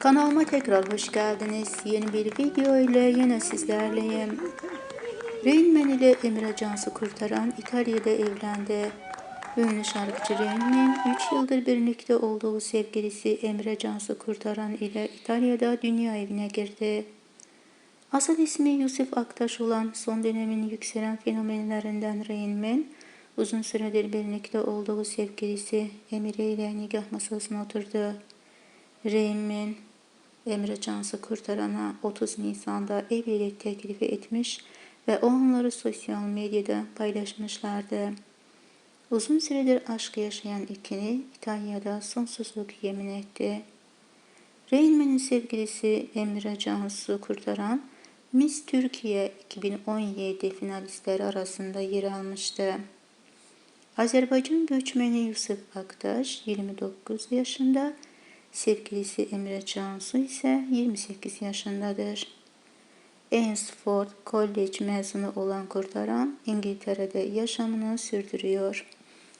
Kanalıma tekrar hoş geldiniz. Yeni bir video ile yine sizlerleyim. Rain ile Emre Cansu kurtaran İtalya'da evlendi. Ünlü şarkıcı Rain Man 3 yıldır birlikte olduğu sevgilisi Emre Cansu kurtaran ile İtalya'da dünya evine girdi. Asıl ismi Yusuf Aktaş olan son dönemin yükselen fenomenlerinden Rain uzun süredir birlikte olduğu sevgilisi Emre ile nikah masasına oturdu. Reymen Emre Cansı kurtarana 30 Nisan'da evlilik teklifi etmiş ve o anları sosyal medyada paylaşmışlardı. Uzun süredir aşk yaşayan ikili İtalya'da sonsuzluk yemin etti. Reynmen'in sevgilisi Emre Cansu kurtaran Miss Türkiye 2017 finalistleri arasında yer almıştı. Azerbaycan göçmeni Yusuf Aktaş 29 yaşında, sevgilisi Emre Cansu ise 28 yaşındadır. Ainsford College mezunu olan kurtaran İngiltere'de yaşamını sürdürüyor.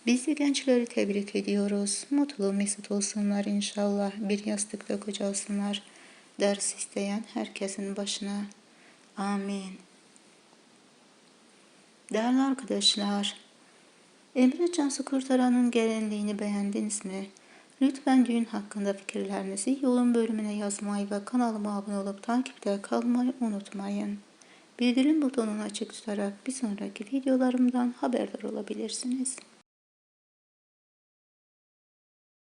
Biz de gençleri tebrik ediyoruz. Mutlu mesut olsunlar inşallah. Bir yastıkta kocalsınlar. Ders isteyen herkesin başına. Amin. Değerli arkadaşlar, Emre Cansu Kurtaran'ın gelinliğini beğendiniz mi? Lütfen düğün hakkında fikirlerinizi yorum bölümüne yazmayı ve kanalıma abone olup takipte kalmayı unutmayın. Bildirim butonunu açık tutarak bir sonraki videolarımdan haberdar olabilirsiniz.